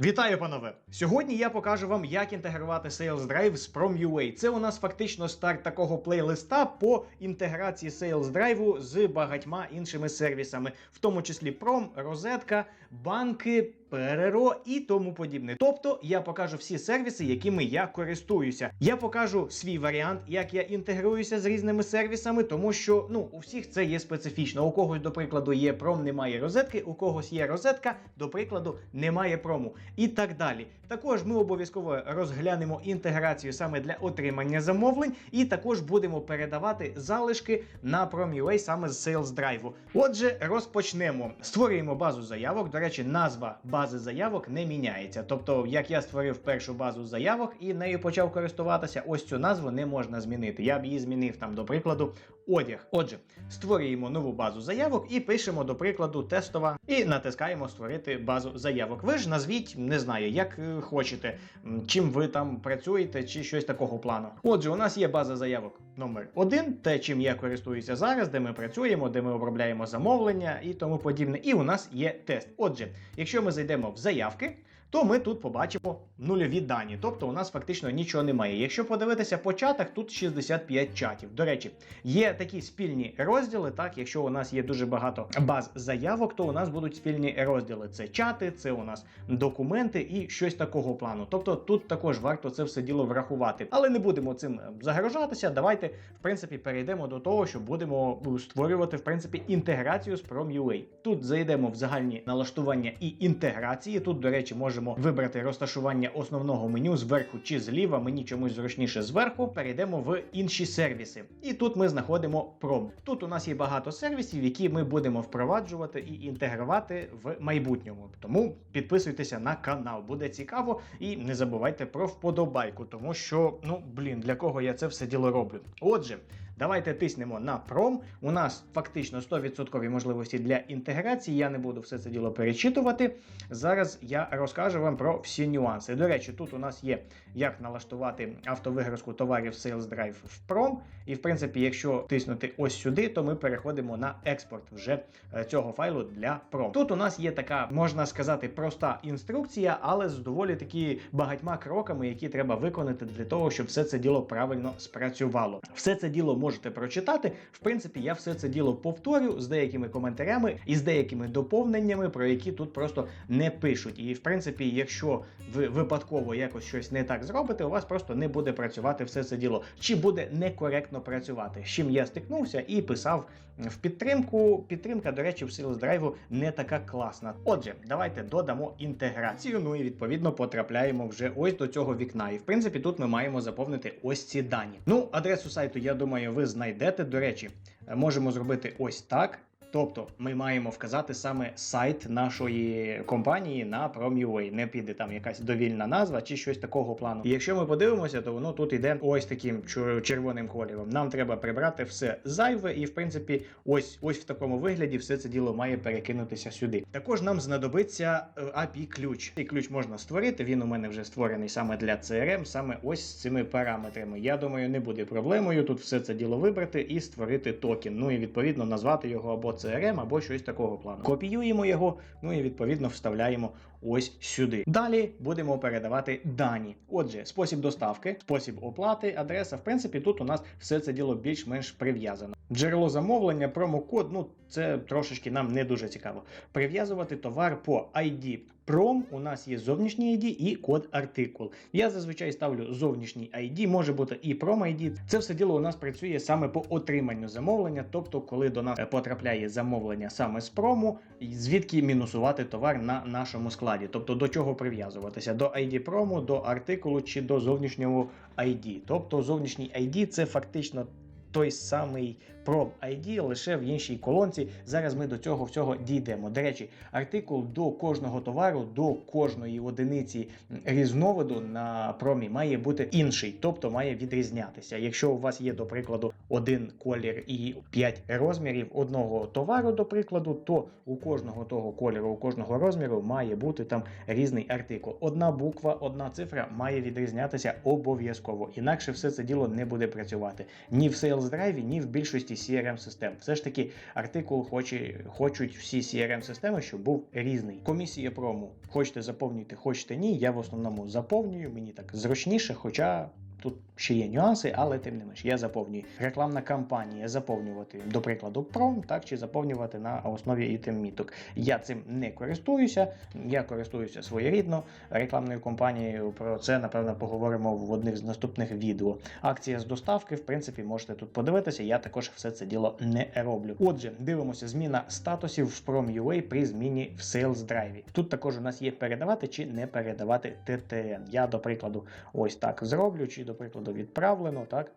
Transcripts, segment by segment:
Вітаю, панове! Сьогодні я покажу вам, як інтегрувати Sales Drive з Prom.ua. Це у нас фактично старт такого плейлиста по інтеграції Sales Drive з багатьма іншими сервісами, в тому числі Prom, Розетка, банки, ПРРО і тому подібне. Тобто я покажу всі сервіси, якими я користуюся. Я покажу свій варіант, як я інтегруюся з різними сервісами, тому що ну у всіх це є специфічно. У когось, до прикладу, є пром, немає розетки, у когось є розетка, до прикладу, немає прому і так далі. Також ми обов'язково розглянемо інтеграцію саме для отримання замовлень, і також будемо передавати залишки на Prom.ua саме з Sales Drive. Отже, розпочнемо. Створюємо базу заявок. До речі, назва бази заявок не міняється. Тобто, як я створив першу базу заявок і нею почав користуватися, ось цю назву не можна змінити. Я б її змінив там, до прикладу, одяг. Отже, створюємо нову базу заявок і пишемо, до прикладу, тестова, і натискаємо створити базу заявок. Ви ж назвіть, не знаю, як е, хочете, чим ви там працюєте, чи щось такого плану. Отже, у нас є база заявок номер один, те, чим я користуюся зараз, де ми працюємо, де ми обробляємо замовлення і тому подібне. І у нас є тест. Отже, якщо ми зайдемо в заявки. То ми тут побачимо нульові дані, тобто у нас фактично нічого немає. Якщо подивитися по чатах, тут 65 чатів. До речі, є такі спільні розділи. Так, якщо у нас є дуже багато баз заявок, то у нас будуть спільні розділи. Це чати, це у нас документи і щось такого плану. Тобто тут також варто це все діло врахувати. Але не будемо цим загрожатися. Давайте, в принципі, перейдемо до того, що будемо створювати в принципі інтеграцію з Prom.ua. Тут зайдемо в загальні налаштування і інтеграції. Тут, до речі, можемо вибрати розташування основного меню зверху чи зліва. Мені чомусь зручніше зверху. Перейдемо в інші сервіси. І тут ми знаходимо Prom. Тут у нас є багато сервісів, які ми будемо впроваджувати і інтегрувати в майбутньому. Тому підписуйтеся на канал, буде цікаво. І не забувайте про вподобайку, тому що, ну блін, для кого я це все діло роблю. Отже, давайте тиснемо на Prom. У нас фактично 100% можливості для інтеграції. Я не буду все це діло перечитувати. Зараз я розкажу вам про всі нюанси. До речі, тут у нас є як налаштувати автовигрузку товарів Sales Drive в Prom. І в принципі, якщо тиснути ось сюди, то ми переходимо на експорт вже е, цього файлу для Prom. Тут у нас є така, можна сказати, проста інструкція, але з доволі таки багатьма кроками, які треба виконати для того, щоб все це діло правильно спрацювало. Все це діло можете прочитати. В принципі, я все це діло повторю з деякими коментарями і з деякими доповненнями, про які тут просто не пишуть. І в принципі, якщо ви випадково якось щось не так зробите, у вас просто не буде працювати все це діло, чи буде некоректно працювати. З чим я стикнувся і писав в підтримку. Підтримка, до речі, в Sales Drive не така класна. Отже, давайте додамо інтеграцію. Ну і відповідно потрапляємо вже ось до цього вікна. І в принципі, тут ми маємо заповнити ось ці дані. Ну, адресу сайту, я думаю, ви знайдете. До речі, можемо зробити ось так. Тобто ми маємо вказати саме сайт нашої компанії на Prom.ua. Не піде там якась довільна назва чи щось такого плану. І якщо ми подивимося, то воно тут іде ось таким чер- червоним кольором. Нам треба прибрати все зайве, і в принципі, ось ось в такому вигляді все це діло має перекинутися сюди. Також нам знадобиться е, API ключ. Цей ключ можна створити. Він у мене вже створений саме для CRM, саме ось з цими параметрами. Я думаю, не буде проблемою тут все це діло вибрати і створити токен. Ну і відповідно назвати його або CRM, або щось такого плану. Копіюємо його, ну і відповідно вставляємо ось сюди. Далі будемо передавати дані. Отже, спосіб доставки, спосіб оплати, адреса. В принципі, тут у нас все це діло більш-менш прив'язано. Джерело замовлення, промокод, ну це трошечки нам не дуже цікаво. Прив'язувати товар по ID Prom, у нас є зовнішній ID і код артикул. Я зазвичай ставлю зовнішній ID, може бути і Prom ID. Це все діло у нас працює саме по отриманню замовлення, тобто, коли до нас е, потрапляє замовлення саме з прому, звідки мінусувати товар на нашому складі, тобто до чого прив'язуватися: до ID прому, до артикулу чи до зовнішнього ID. Тобто зовнішній ID це фактично. Той самий Prom ID лише в іншій колонці. Зараз ми до цього всього дійдемо. До речі, артикул до кожного товару, до кожної одиниці різновиду на промі має бути інший, тобто має відрізнятися. Якщо у вас є, до прикладу, один колір і 5 розмірів одного товару, до прикладу, то у кожного того кольору, у кожного розміру має бути там різний артикул. Одна буква, одна цифра має відрізнятися обов'язково, інакше все це діло не буде працювати ні в Sales Drive, ні в більшості CRM систем. Все ж таки, артикул хоче, хочуть всі CRM системи, щоб був різний. Комісія прому. Хочете заповнюйте, хочете ні. Я в основному заповнюю, мені так зручніше, хоча. Тут ще є нюанси, але тим не менш, я заповнюю рекламна кампанія, заповнювати, до прикладу, пром, так чи заповнювати на основі ітем-міток. Я цим не користуюся. Я користуюся своєрідно рекламною кампанією. Про це напевно поговоримо в одних з наступних відео. Акція з доставки, в принципі, можете тут подивитися. Я також все це діло не роблю. Отже, дивимося зміна статусів в Prom.ua при зміні в Sales Drive. Тут також у нас є передавати чи не передавати TTN. Я, до прикладу, ось так зроблю, чи, до прикладу, відправлено, так?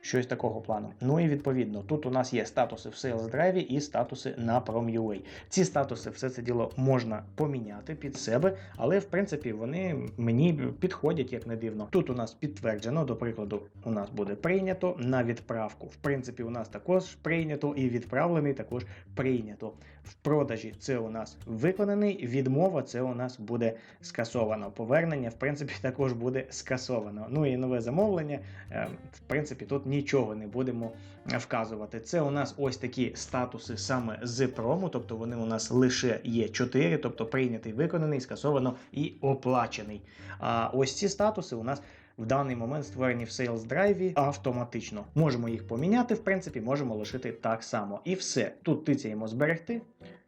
Щось такого плану. Ну і відповідно, тут у нас є статуси в Sales Drive і статуси на Prom.ua. Ці статуси, все це діло можна поміняти під себе, але в принципі вони мені підходять як не дивно. Тут у нас підтверджено, до прикладу, у нас буде прийнято на відправку. В принципі, у нас також прийнято і відправлений також прийнято. В продажі це у нас виконаний. Відмова це у нас буде скасовано. Повернення, в принципі, також буде скасовано. Ну і нове замовлення. е, В принципі, тут нічого не будемо вказувати. Це у нас ось такі статуси саме з прому, тобто вони у нас лише є 4, тобто прийнятий, виконаний, скасовано і оплачений. А ось ці статуси у нас. В даний момент створені в Sales Drive автоматично. Можемо їх поміняти, в принципі, можемо лишити так само. І все. Тут тицяємо зберегти.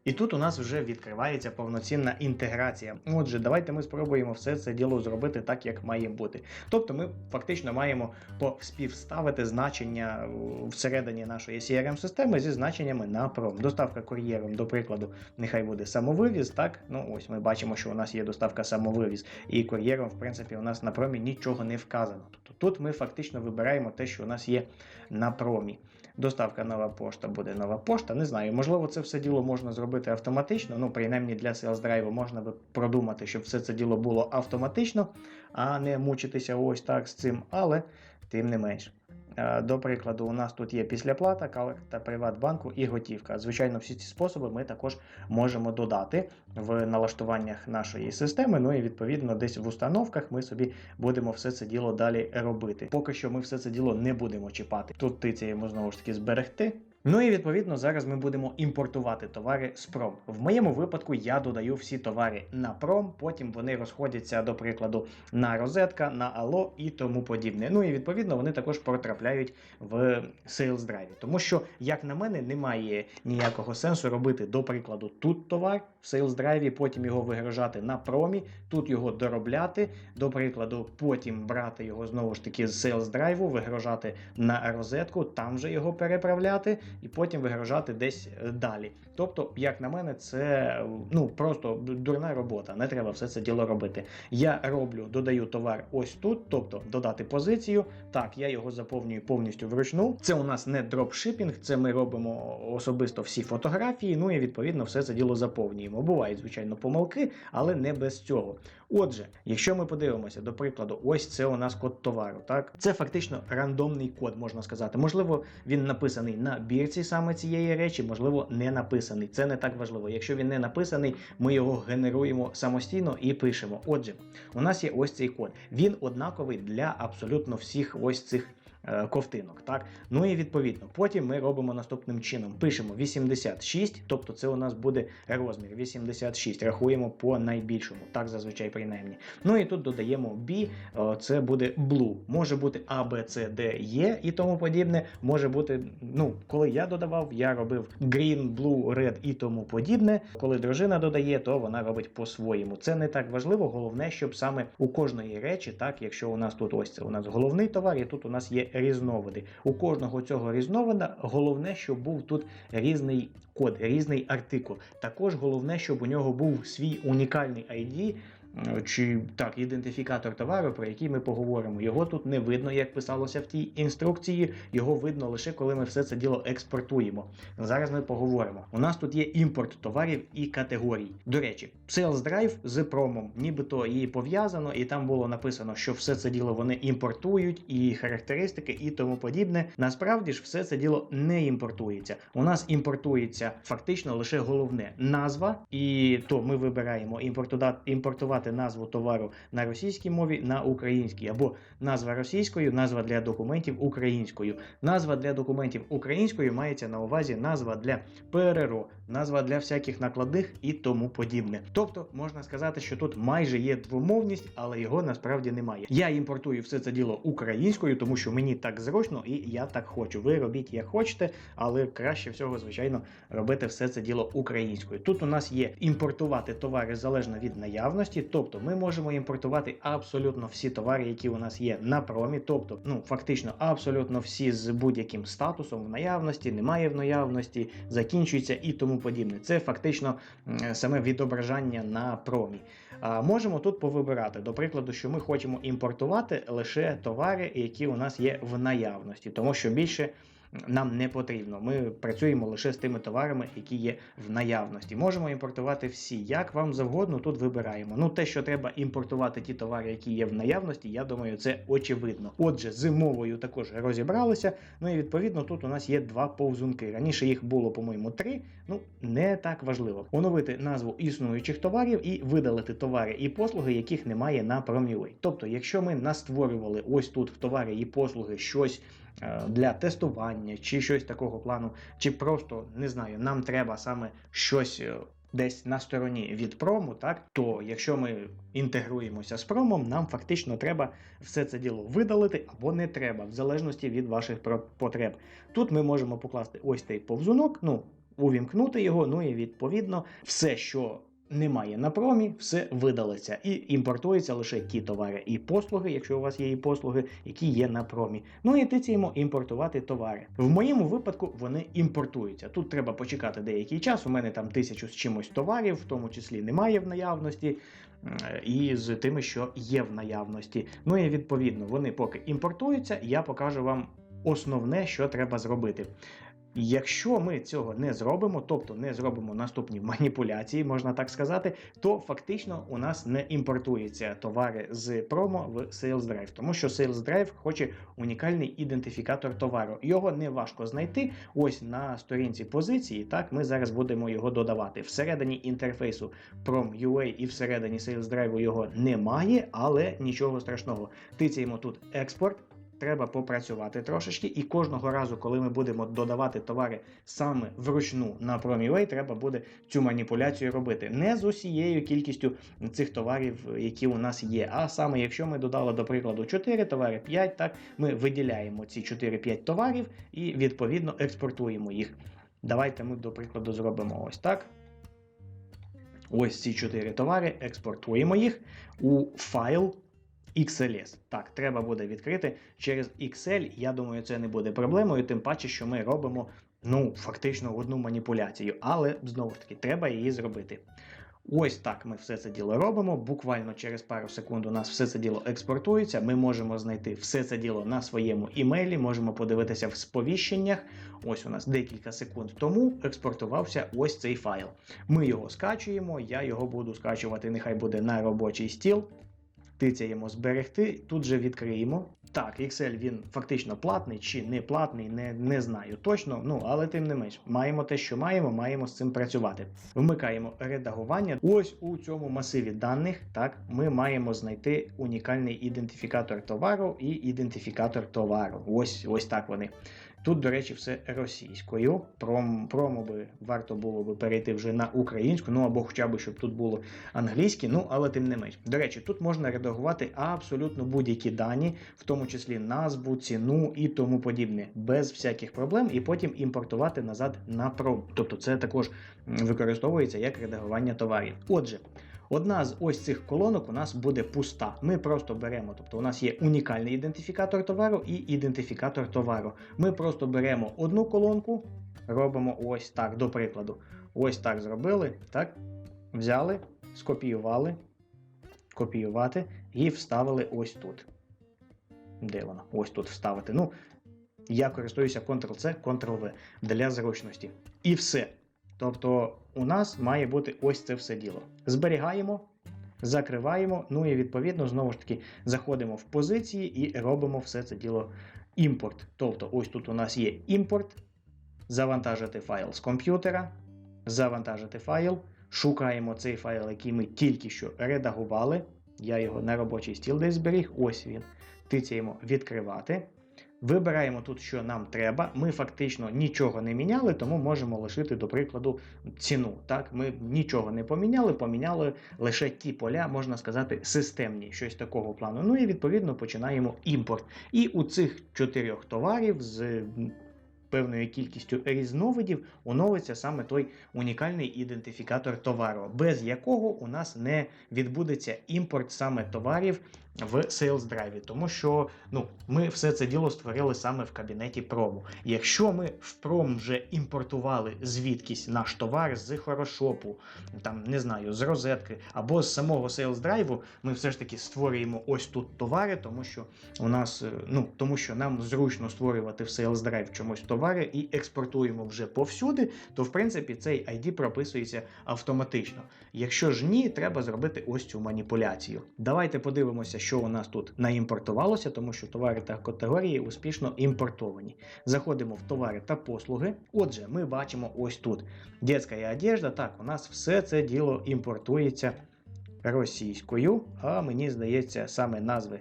І тут у нас вже відкривається повноцінна інтеграція. Отже, давайте ми спробуємо все це діло зробити так, як має бути. Тобто, ми фактично маємо співставити значення всередині нашої crm системи зі значеннями на пром. Доставка кур'єром, до прикладу, нехай буде самовивіз. Так, ну ось ми бачимо, що у нас є доставка самовивіз, і кур'єром, в принципі, у нас на промі нічого не вказано. Тобто тут ми фактично вибираємо те, що у нас є на промі. Доставка нова пошта буде нова пошта. Не знаю, можливо, це все діло можна зробити автоматично. Ну, принаймні для Sales Drive можна би продумати, щоб все це діло було автоматично, а не мучитися ось так з цим. Але тим не менш. До прикладу, у нас тут є післяплата, карта Приватбанку і готівка. Звичайно, всі ці способи ми також можемо додати в налаштуваннях нашої системи. Ну і відповідно, десь в установках ми собі будемо все це діло далі робити. Поки що ми все це діло не будемо чіпати. Тут ти це йому знову ж таки зберегти. Ну і відповідно зараз ми будемо імпортувати товари з пром. В моєму випадку я додаю всі товари на пром, потім вони розходяться, до прикладу, на розетка, на Ало і тому подібне. Ну і відповідно вони також потрапляють в Sales Drive. Тому що, як на мене, немає ніякого сенсу робити, до прикладу, тут товар в Sales Drive, потім його вигружати на промі, тут його доробляти, до прикладу, потім брати його знову ж таки з Sales Drive, вигружати на розетку, там же його переправляти і потім вигрожати десь е, далі. Тобто, як на мене, це ну просто дурна робота. Не треба все це діло робити. Я роблю, додаю товар ось тут, тобто додати позицію. Так, я його заповнюю повністю вручну. Це у нас не дропшипінг, це ми робимо особисто всі фотографії. Ну і відповідно все це діло заповнюємо. Бувають, звичайно, помилки, але не без цього. Отже, якщо ми подивимося, до прикладу, ось це у нас код товару. Так, це фактично рандомний код, можна сказати. Можливо, він написаний на бірці саме цієї речі, можливо, не написаний. Це не так важливо. Якщо він не написаний, ми його генеруємо самостійно і пишемо. Отже, у нас є ось цей код. Він однаковий для абсолютно всіх ось цих. Е, Ковтинок, так ну і відповідно, потім ми робимо наступним чином: пишемо 86, тобто це у нас буде розмір 86. Рахуємо по найбільшому, так зазвичай принаймні. Ну і тут додаємо B, е, це буде blue. Може бути A, B, C, D, E і тому подібне. Може бути, ну, коли я додавав, я робив green, blue, red і тому подібне. Коли дружина додає, то вона робить по-своєму. Це не так важливо. Головне, щоб саме у кожної речі, так, якщо у нас тут ось це у нас головний товар, і тут у нас є різновиди. У кожного цього різновида головне, щоб був тут різний код, різний артикул. Також головне, щоб у нього був свій унікальний ID. Е, Чи так, ідентифікатор товару, про який ми поговоримо. Його тут не видно, як писалося в тій інструкції. Його видно лише коли ми все це діло експортуємо. Зараз ми поговоримо. У нас тут є імпорт товарів і категорій. До речі, Sales Drive з промом, нібито її пов'язано, і там було написано, що все це діло вони імпортують, і характеристики, і тому подібне. Насправді ж все це діло не імпортується. У нас імпортується фактично лише головне назва, і то ми вибираємо імпортувати написати назву товару на російській мові, на українській, або назва російською, назва для документів українською. Назва для документів українською мається на увазі назва для ПРРО, назва для всяких накладних і тому подібне. Тобто можна сказати, що тут майже є двомовність, але його насправді немає. Я імпортую все це діло українською, тому що мені так зручно і я так хочу. Ви робіть як хочете, але краще всього, звичайно, робити все це діло українською. Тут у нас є імпортувати товари залежно від наявності, тобто ми можемо імпортувати абсолютно всі товари, які у нас є на промі, тобто, ну фактично, абсолютно всі з будь-яким статусом в наявності, немає в наявності, закінчується і тому подібне. Це фактично саме відображання на промі. Можемо тут повибирати, до прикладу, що ми хочемо імпортувати лише товари, які у нас є в наявності, тому що більше нам не потрібно. Ми працюємо лише з тими товарами, які є в наявності. Можемо імпортувати всі, як вам завгодно. Тут вибираємо. Ну, те, що треба імпортувати ті товари, які є в наявності, я думаю, це очевидно. Отже, з мовою також розібралися. Ну і відповідно тут у нас є два повзунки. Раніше їх було, по-моєму, три. Ну не так важливо. Оновити назву існуючих товарів і видалити товари і послуги, яких немає на Promivay. Тобто, якщо ми настворювали ось тут в товари і послуги щось для тестування чи щось такого плану, чи просто не знаю, нам треба саме щось. е, Десь на стороні від прому, так то якщо ми інтегруємося з промом, нам фактично треба все це діло видалити або не треба, в залежності від ваших потреб. Тут ми можемо покласти ось цей повзунок, ну увімкнути його. Ну і відповідно все, що немає на промі, все видалиться і імпортується лише ті товари і послуги, якщо у вас є і послуги, які є на промі. Ну і тицяємо імпортувати товари. В моєму випадку вони імпортуються. Тут треба почекати деякий час. У мене там тисячу з чимось товарів, в тому числі немає в наявності. І з тими, що є в наявності. Ну і відповідно, вони поки імпортуються, я покажу вам основне, що треба зробити. Якщо ми цього не зробимо, тобто не зробимо наступні маніпуляції, можна так сказати, то фактично у нас не імпортуються товари з промо в Sales Drive, тому що Sales Drive хоче унікальний ідентифікатор товару. Його не важко знайти. Ось на сторінці позиції. Так, ми зараз будемо його додавати. Всередині інтерфейсу Prom.ua і всередині Sales Drive його немає, але нічого страшного. Тицяємо тут експорт. Треба попрацювати трошечки, і кожного разу, коли ми будемо додавати товари саме вручну на Promivay, треба буде цю маніпуляцію робити не з усією кількістю цих товарів, які у нас є. А саме, якщо ми додали, до прикладу, 4 товари, 5, так ми виділяємо ці 4-5 товарів і відповідно експортуємо їх. Давайте ми, до прикладу, зробимо ось так. Ось ці 4 товари, експортуємо їх у файл. XLS. Так, треба буде відкрити через Excel. Я думаю, це не буде проблемою, тим паче, що ми робимо ну, фактично одну маніпуляцію, але знову ж таки треба її зробити. Ось так ми все це діло робимо. Буквально через пару секунд у нас все це діло експортується. Ми можемо знайти все це діло на своєму імейлі, можемо подивитися в сповіщеннях. Ось у нас декілька секунд тому експортувався ось цей файл. Ми його скачуємо. Я його буду скачувати, нехай буде на робочий стіл. Тицяємо зберегти, тут же відкриємо. Так, Excel він фактично платний чи не платний, не, не знаю точно. Ну але тим не менш, маємо те, що маємо, маємо з цим працювати. Вмикаємо редагування. Ось у цьому масиві даних, так, ми маємо знайти унікальний ідентифікатор товару і ідентифікатор товару. Ось ось так вони. Тут, до речі, все російською. Пром, промо би варто було би перейти вже на українську, ну або хоча б щоб тут було англійське, ну але тим не менш. До речі, тут можна редагувати абсолютно будь-які дані, в тому числі назву, ціну і тому подібне, без всяких проблем, і потім імпортувати назад на пром. Тобто це також використовується як редагування товарів. Отже. Одна з ось цих колонок у нас буде пуста. Ми просто беремо, тобто у нас є унікальний ідентифікатор товару і ідентифікатор товару. Ми просто беремо одну колонку, робимо ось так, до прикладу. Ось так зробили. Так, взяли, скопіювали, копіювати і вставили ось тут. Де воно? Ось тут вставити. Ну, я користуюся Ctrl-C, Ctrl-V для зручності. І все. Тобто, у нас має бути ось це все діло. Зберігаємо, закриваємо, ну і відповідно, знову ж таки, заходимо в позиції і робимо все це діло імпорт. Тобто, ось тут у нас є імпорт, завантажити файл з комп'ютера, завантажити файл, шукаємо цей файл, який ми тільки що редагували. Я його на робочий стіл десь зберіг. Ось він. Тицяємо відкривати. Вибираємо тут, що нам треба. Ми фактично нічого не міняли, тому можемо лишити, до прикладу, ціну. Так, Ми нічого не поміняли, поміняли лише ті поля, можна сказати, системні, щось такого плану. Ну і відповідно починаємо імпорт. І у цих чотирьох товарів з певною кількістю різновидів оновиться саме той унікальний ідентифікатор товару, без якого у нас не відбудеться імпорт саме товарів в Sales Drive, тому що ну, ми все це діло створили саме в кабінеті промо. Якщо ми в пром вже імпортували звідкись наш товар з хорошопу, там не знаю, з розетки або з самого Sales Drive, ми все ж таки створюємо ось тут товари, тому що у нас е, ну тому, що нам зручно створювати в Sales Drive чомусь товари і експортуємо вже повсюди, то в принципі цей ID прописується автоматично. Якщо ж ні, треба зробити ось цю маніпуляцію. Давайте подивимося, що у нас тут наімпортувалося, тому що товари та категорії успішно імпортовані. Заходимо в товари та послуги. Отже, ми бачимо ось тут дитяча одежда. Так, у нас все це діло імпортується російською, а мені здається, саме назви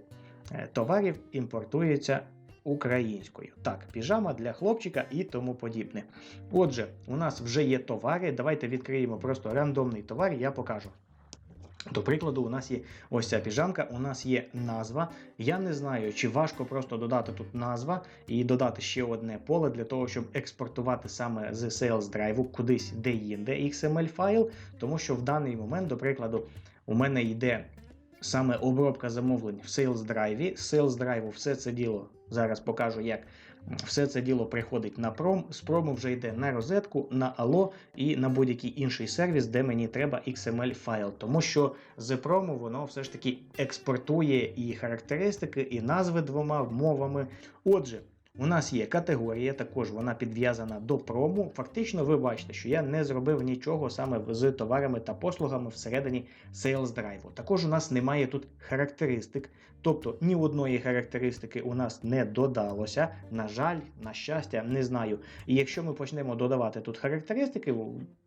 е, товарів імпортуються українською. Так, піжама для хлопчика і тому подібне. Отже, у нас вже є товари. Давайте відкриємо просто рандомний товар, я покажу. До прикладу, у нас є ось ця піжамка, у нас є назва. Я не знаю, чи важко просто додати тут назва і додати ще одне поле для того, щоб експортувати саме з Sales Drive кудись де-інде XML файл, тому що в даний момент, до прикладу, у мене йде саме обробка замовлень в Sales Drive. З Sales Drive все це діло зараз покажу, як все це діло приходить на пром. З прому вже йде на розетку, на Allo і на будь-який інший сервіс, де мені треба XML файл. Тому що з прому воно все ж таки експортує і характеристики, і назви двома мовами. Отже. У нас є категорія, також вона підв'язана до прому. Фактично, ви бачите, що я не зробив нічого саме з товарами та послугами всередині Sales Drive. Також у нас немає тут характеристик, тобто ні одної характеристики у нас не додалося. На жаль, на щастя, не знаю. І якщо ми почнемо додавати тут характеристики,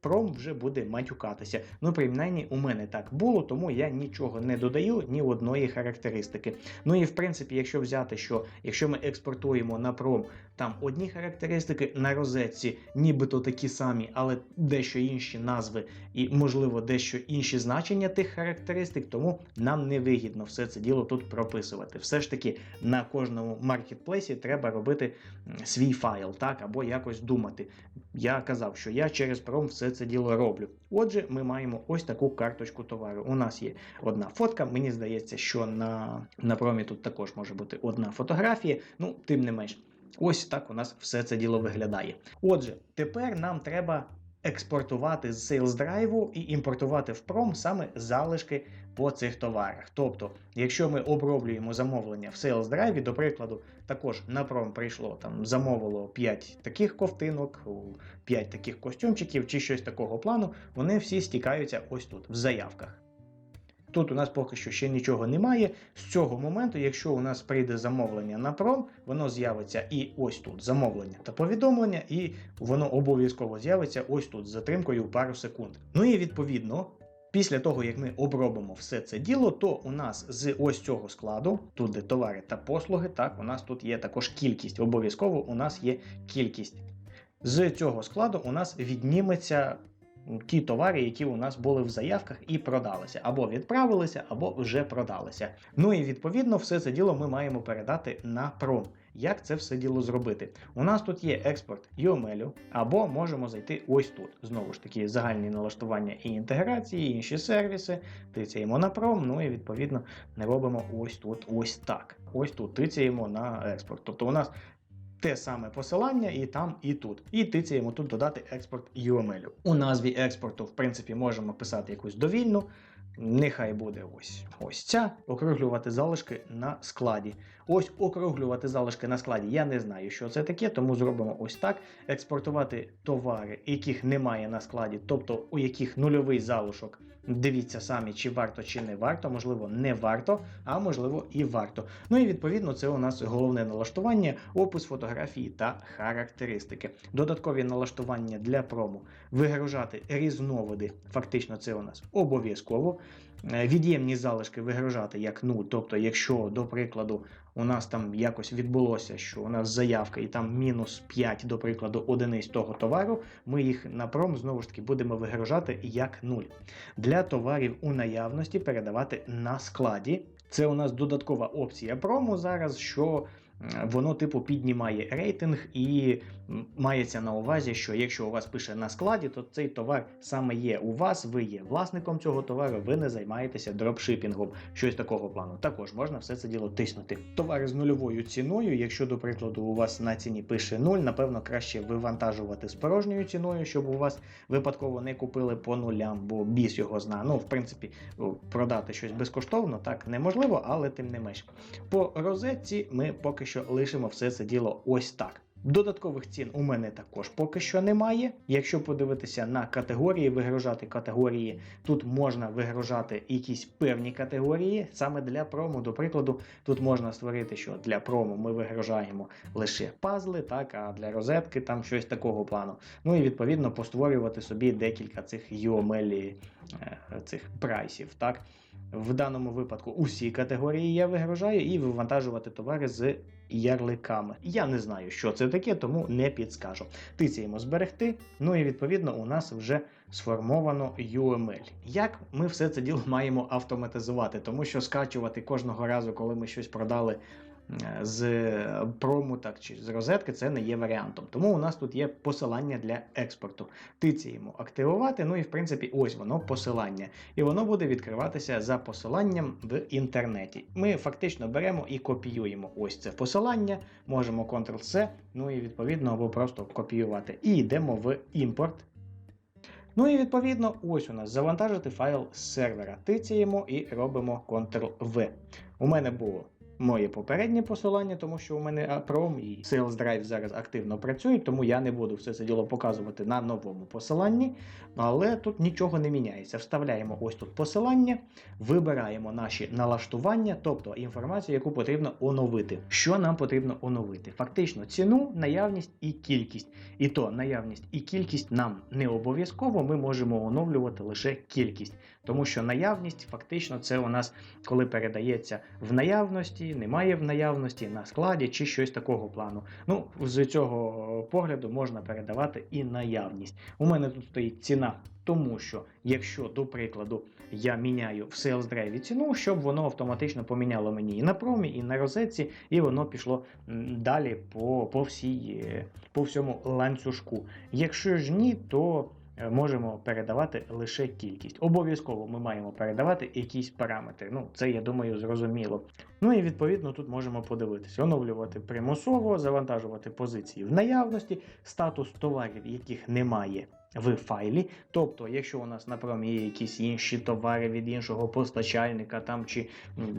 пром вже буде матюкатися. Ну, принаймні, у мене так було, тому я нічого не додаю, ні одної характеристики. Ну і в принципі, якщо взяти, що якщо ми експортуємо на пром там одні характеристики на розетці, нібито такі самі, але дещо інші назви, і, можливо, дещо інші значення тих характеристик, тому нам не вигідно все це діло тут прописувати. Все ж таки на кожному маркетплейсі треба робити свій файл, так, або якось думати. Я казав, що я через пром все це діло роблю. Отже, ми маємо ось таку карточку товару. У нас є одна фотка. Мені здається, що на, на промі тут також може бути одна фотографія. Ну, тим не менш. Ось так у нас все це діло виглядає. Отже, тепер нам треба експортувати з Sales Drive і імпортувати в пром саме залишки по цих товарах. Тобто, якщо ми оброблюємо замовлення в Sales Drive, до прикладу, також на пром прийшло там, замовило 5 таких ковтинок, 5 таких костюмчиків чи щось такого плану, вони всі стікаються ось тут, в заявках. Тут у нас поки що ще нічого немає. З цього моменту, якщо у нас прийде замовлення на пром, воно з'явиться і ось тут замовлення та повідомлення, і воно обов'язково з'явиться ось тут з затримкою в пару секунд. Ну і відповідно. Після того, як ми обробимо все це діло, то у нас з ось цього складу, тут де товари та послуги, так, у нас тут є також кількість. Обов'язково у нас є кількість. З цього складу у нас відніметься ті товари, які у нас були в заявках і продалися, або відправилися, або вже продалися. Ну і відповідно все це діло ми маємо передати на пром. Як це все діло зробити? У нас тут є експорт UML, або можемо зайти ось тут. Знову ж таки, загальні налаштування і інтеграції, і інші сервіси, тицяємо на пром, ну і відповідно не робимо ось тут ось так. Ось тут тицяємо на експорт. Тобто у нас те саме посилання і там, і тут. І тицяємо тут додати експорт UML. У назві експорту, в принципі, можемо писати якусь довільну. Нехай буде ось ось ця, округлювати залишки на складі. Ось округлювати залишки на складі. Я не знаю, що це таке, тому зробимо ось так. Експортувати товари, яких немає на складі, тобто у яких нульовий залишок Дивіться самі, чи варто, чи не варто, можливо, не варто, а можливо і варто. Ну і відповідно, це у нас головне налаштування, опис фотографії та характеристики. Додаткові налаштування для прому. Вигружати різновиди. Фактично, це у нас обов'язково. Е, Від'ємні залишки вигружати як нуль. Тобто, якщо, до прикладу, у нас там якось відбулося, що у нас заявка і там мінус 5, до прикладу, одиниць того товару, ми їх на пром знову ж таки будемо вигружати як нуль. Для товарів у наявності передавати на складі. Це у нас додаткова опція прому зараз, що воно типу піднімає рейтинг і мається на увазі, що якщо у вас пише на складі, то цей товар саме є у вас, ви є власником цього товару, ви не займаєтеся дропшипінгом. Щось такого плану. Також можна все це діло тиснути. Товари з нульовою ціною, якщо, до прикладу, у вас на ціні пише 0, напевно, краще вивантажувати з порожньою ціною, щоб у вас випадково не купили по нулям, бо біс його зна. Ну, в принципі, продати щось безкоштовно так неможливо, але тим не менш. По розетці ми поки що лишимо все це діло ось так. Додаткових цін у мене також поки що немає. Якщо подивитися на категорії, вигружати категорії, тут можна вигружати якісь певні категорії саме для промо. До прикладу, тут можна створити, що для промо ми вигружаємо лише пазли, так а для розетки там щось такого плану. Ну і відповідно постворювати собі декілька цих UML е, цих прайсів. Так в даному випадку усі категорії я вигружаю і вивантажувати товари з ярликами. Я не знаю, що це таке, тому не підскажу. Тицяємо зберегти. Ну і відповідно у нас вже сформовано UML. Як ми все це діло маємо автоматизувати, тому що скачувати кожного разу, коли ми щось продали. З прому так чи з розетки це не є варіантом. Тому у нас тут є посилання для експорту. Тицяємо активувати. Ну і в принципі, ось воно посилання. І воно буде відкриватися за посиланням в інтернеті. Ми фактично беремо і копіюємо ось це посилання, можемо Ctrl-C, ну і відповідно або просто копіювати. І йдемо в імпорт. Ну і відповідно, ось у нас завантажити файл з сервера. Тицяємо і робимо Ctrl-V. У мене було моє попереднє посилання, тому що у мене Aprom і Sales Drive зараз активно працюють, тому я не буду все це діло показувати на новому посиланні. Але тут нічого не міняється. Вставляємо ось тут посилання, вибираємо наші налаштування, тобто інформацію, яку потрібно оновити. Що нам потрібно оновити? Фактично, ціну, наявність і кількість. І то наявність і кількість нам не обов'язково, ми можемо оновлювати лише кількість. Тому що наявність фактично це у нас коли передається в наявності, немає в наявності, на складі чи щось такого плану. Ну, з цього погляду можна передавати і наявність. У мене тут стоїть ціна, тому що якщо, до прикладу, я міняю в Sales Drive ціну, щоб воно автоматично поміняло мені і на промі, і на розетці, і воно пішло далі по, по, всій, е, по всьому ланцюжку. Якщо ж ні, то можемо передавати лише кількість. Обов'язково ми маємо передавати якісь параметри. Ну, це я думаю, зрозуміло. Ну і відповідно тут можемо подивитися, оновлювати примусово, завантажувати позиції в наявності, статус товарів, яких немає. В файлі, тобто, якщо у нас на промі є якісь інші товари від іншого постачальника, там чи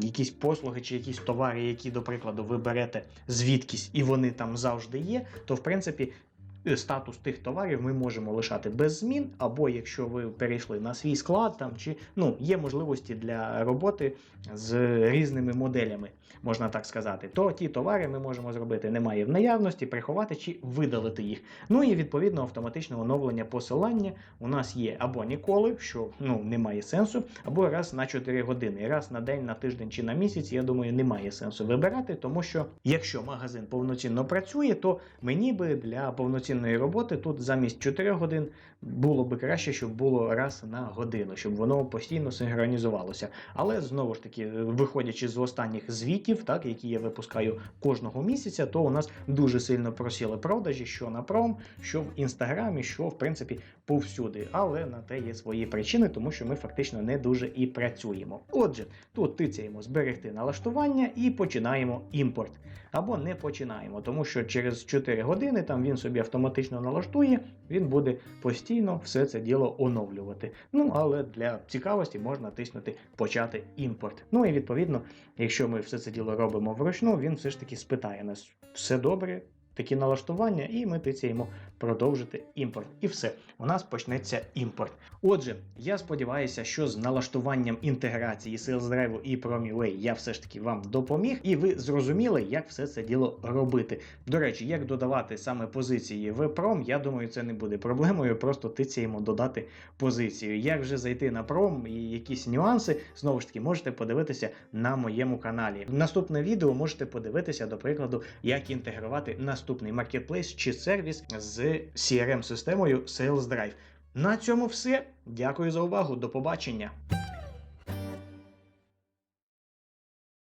якісь послуги, чи якісь товари, які, до прикладу, ви берете звідкись і вони там завжди є, то в принципі е, статус тих товарів ми можемо лишати без змін, або якщо ви перейшли на свій склад, там чи ну є можливості для роботи з різними моделями, можна так сказати, то ті товари ми можемо зробити немає в наявності, приховати чи видалити їх. Ну і відповідно автоматичне оновлення посилання у нас є або ніколи, що ну немає сенсу, або раз на 4 години, раз на день, на тиждень чи на місяць. Я думаю, немає сенсу вибирати, тому що якщо магазин повноцінно працює, то мені би для повноцінної роботи тут замість 4 годин було би краще, щоб було раз на годину, щоб воно постійно синхронізувалося. Але знову ж таки, виходячи з останніх звітів, так які я випускаю кожного місяця, то у нас дуже сильно просіли продажі, що на пром, що в інстаграмі, що в принципі повсюди. Але на те є свої причини, тому що ми фактично не дуже і працюємо. Отже, тут тицяємо зберегти налаштування і починаємо імпорт. Або не починаємо, тому що через 4 години там він собі автоматично налаштує, він буде постійно все це діло оновлювати. Ну але для цікавості можна тиснути почати імпорт. Ну і відповідно, якщо ми все це діло робимо вручну, він все ж таки спитає нас: все добре, такі налаштування, і ми тицяємо продовжити імпорт. І все, у нас почнеться імпорт. Отже, я сподіваюся, що з налаштуванням інтеграції Sales Drive і PromUA я все ж таки вам допоміг, і ви зрозуміли, як все це діло робити. До речі, як додавати саме позиції в Prom, я думаю, це не буде проблемою. Просто тицяємо додати позицію. Як вже зайти на Prom і якісь нюанси, знову ж таки, можете подивитися на моєму каналі. Наступне відео можете подивитися, до прикладу, як інтегрувати наступний маркетплейс чи сервіс з CRM-системою Sales Drive. На цьому все. Дякую за увагу. До побачення.